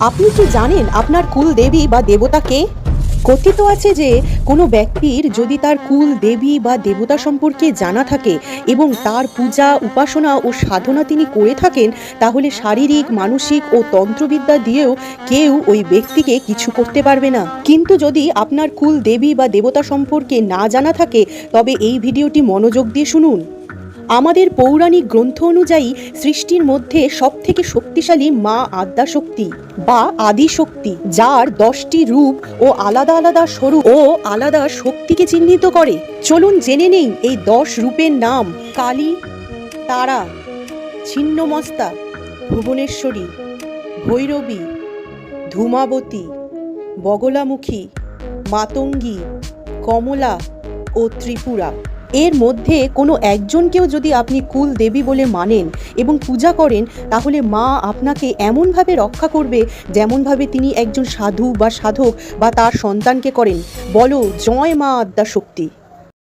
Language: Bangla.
আপনি কি জানেন আপনার কুল দেবী বা দেবতা কে? কথিত আছে যে, কোনো ব্যক্তির যদি তার কুল দেবী বা দেবতা সম্পর্কে জানা থাকে এবং তার পূজা, উপাসনা ও সাধনা তিনি করে থাকেন, তাহলে শারীরিক, মানসিক ও তন্ত্রবিদ্যা দিয়েও কেউ ওই ব্যক্তিকে কিছু করতে পারবে না। কিন্তু যদি আপনার কুল দেবী বা দেবতা সম্পর্কে না জানা থাকে, তবে এই ভিডিওটি মনোযোগ দিয়ে শুনুন। আমাদের পৌরাণিক গ্রন্থ অনুযায়ী সৃষ্টির মধ্যে সবথেকে শক্তিশালী মা আদ্যাশক্তি বা আদিশক্তি যার দশটি রূপ ও আলাদা আলাদা স্বরূপ ও আলাদা শক্তিকে চিহ্নিত করে। চলুন জেনে নেই এই দশ রূপের নাম। কালী, তারা, ছিন্নমস্তা, ভুবনেশ্বরী, ভৈরবী, ধূমাবতী, বগলামুখী, মাতঙ্গী, কমলা ও ত্রিপুরা। এর মধ্যে কোনো একজনকেও যদি আপনি কুল দেবী বলে মানেন এবং পূজা করেন, তাহলে মা আপনাকে এমনভাবে রক্ষা করবে যেমনভাবে তিনি একজন সাধু বা সাধক বা তার সন্তানকে করেন। বলো, জয় মা আদ্যা শক্তি